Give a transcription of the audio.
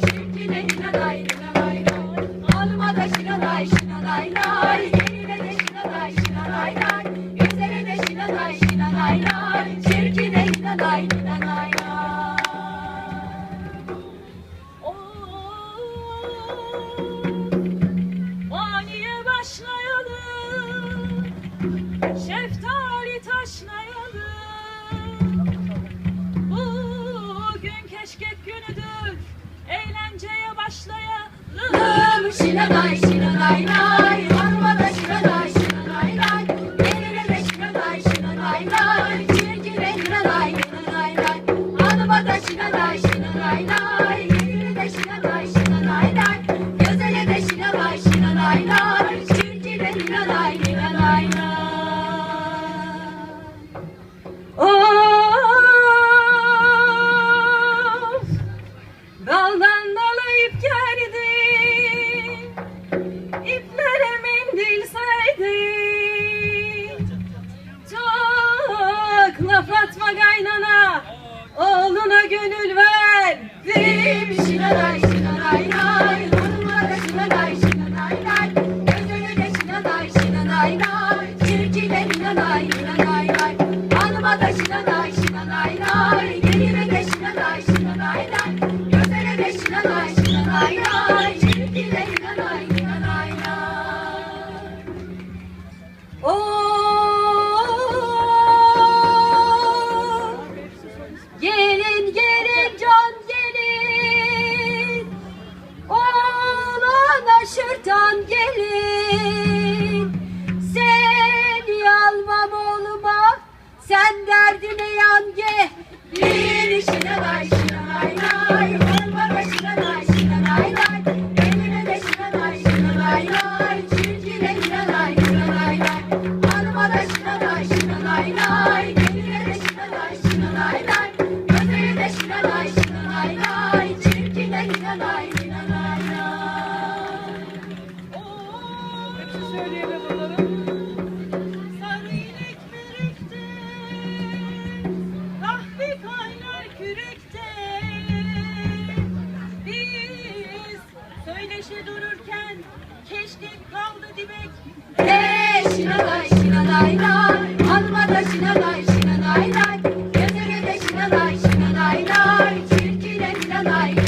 Çirkine inanay başlayalım. Şinaday şinaday nay, hanıma da şinaday şinaday nay, eline de şinaday şinaday nay, çirkine hınaday hınaday nay, hanıma da şinaday şinaday sana gönül verdim. Şinanay Söyleyelim. Sarı inek börekte, kahve kaynar kürekte. Biz söyleşe dururken keşkek kaldı dibek. Hey şinaday şinaday day, alma da şinaday şinaday day. Göze göze şinaday şinaday day,